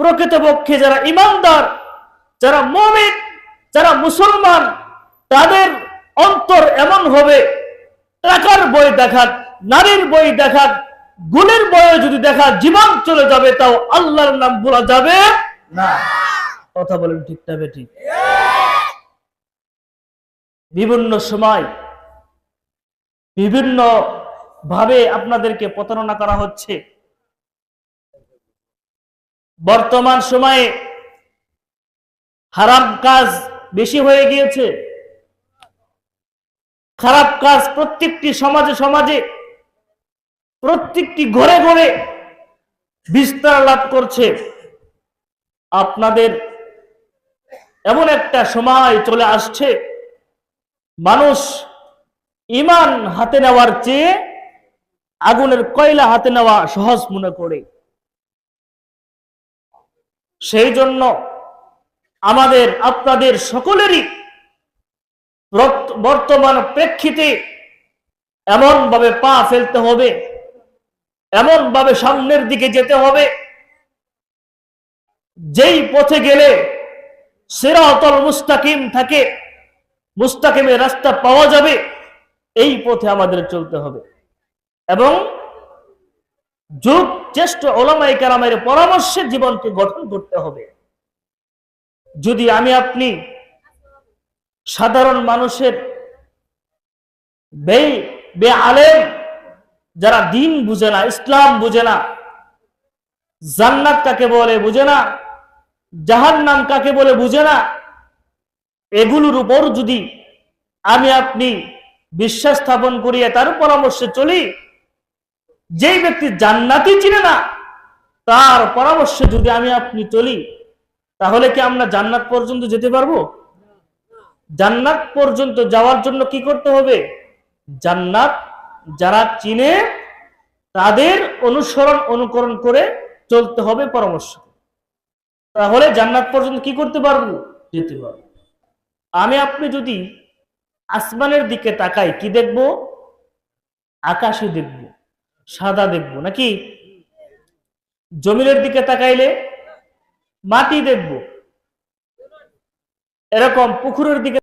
প্রকৃতপক্ষে যারা ইমানদার, যারা মমিন, যারা মুসলমান, তাদের অন্তর এমন হবে, টাকার বই দেখাক নারীর বই দেখাক গুণের বইয়ে যদি দেখা জীবন চলে যাবে, তাও আল্লাহর নাম বলা যাবে না। কথা বলেন ঠিক না ঠিক বিভিন্ন সময় বিভিন্ন ভাবে আপনাদেরকে প্রতারণা করা হচ্ছে। বর্তমান সময়ে হারাম কাজ বেশি হয়ে গিয়েছে। খারাপ কাজ প্রত্যেকটি সমাজে সমাজে প্রত্যেকটি ঘরে ঘরে বিস্তার লাভ করছে। আপনাদের এমন একটা সময় চলে আসছে, মানুষ ইমান হাতে নেওয়ার চেয়ে আগুনের কয়লা হাতে নেওয়া সহজ মনে করে। সেই জন্য আমাদের, আপনাদের সকলেরই বর্তমান প্রেক্ষিতে এমন ভাবে পা ফেলতে হবে এমন ভাবে সামনের দিকে যেতে হবে, যেই পথে গেলে সেরাতল মুস্তাকিম থাকে, মুস্তাকিমের রাস্তা পাওয়া যাবে, এই পথে আমাদের চলতে হবে। এবং যুগ জ্যেষ্ঠ ওলামাই কারামের পরামর্শে জীবনকে গঠন করতে হবে। যদি আমি আপনি সাধারণ মানুষের আলেম যারা দিন বুঝে না, ইসলাম বুঝে না, জান্নাত কাকে বলে বুঝে না, জাহান্নাম কাকে বলে বুঝে না, এগুলোর উপর যদি আমি আপনি বিশ্বাস স্থাপন করিয়ে তার পরামর্শে চলি যেই ব্যক্তি জান্নাতি চিনে না, তার পরামর্শে যদি আমি আপনি চলি, তাহলে কি আমরা জান্নাত পর্যন্ত যেতে পারব? জান্নাত পর্যন্ত যাওয়ার জন্য কি করতে হবে? জান্নাত যারা চিনে, তাদের অনুসরণ, অনুকরণ করে চলতে হবে পরামর্শ। তাহলে জান্নাত পর্যন্ত কি করতে পারব? যেতে পারব। আমি আপনি যদি আসমানের দিকে তাকাই, কি দেখব? আকাশে দেখব। সাদা দেখব নাকি? জমিনের দিকে তাকাইলে মাটি দেখব এরকম পুকুরের দিকে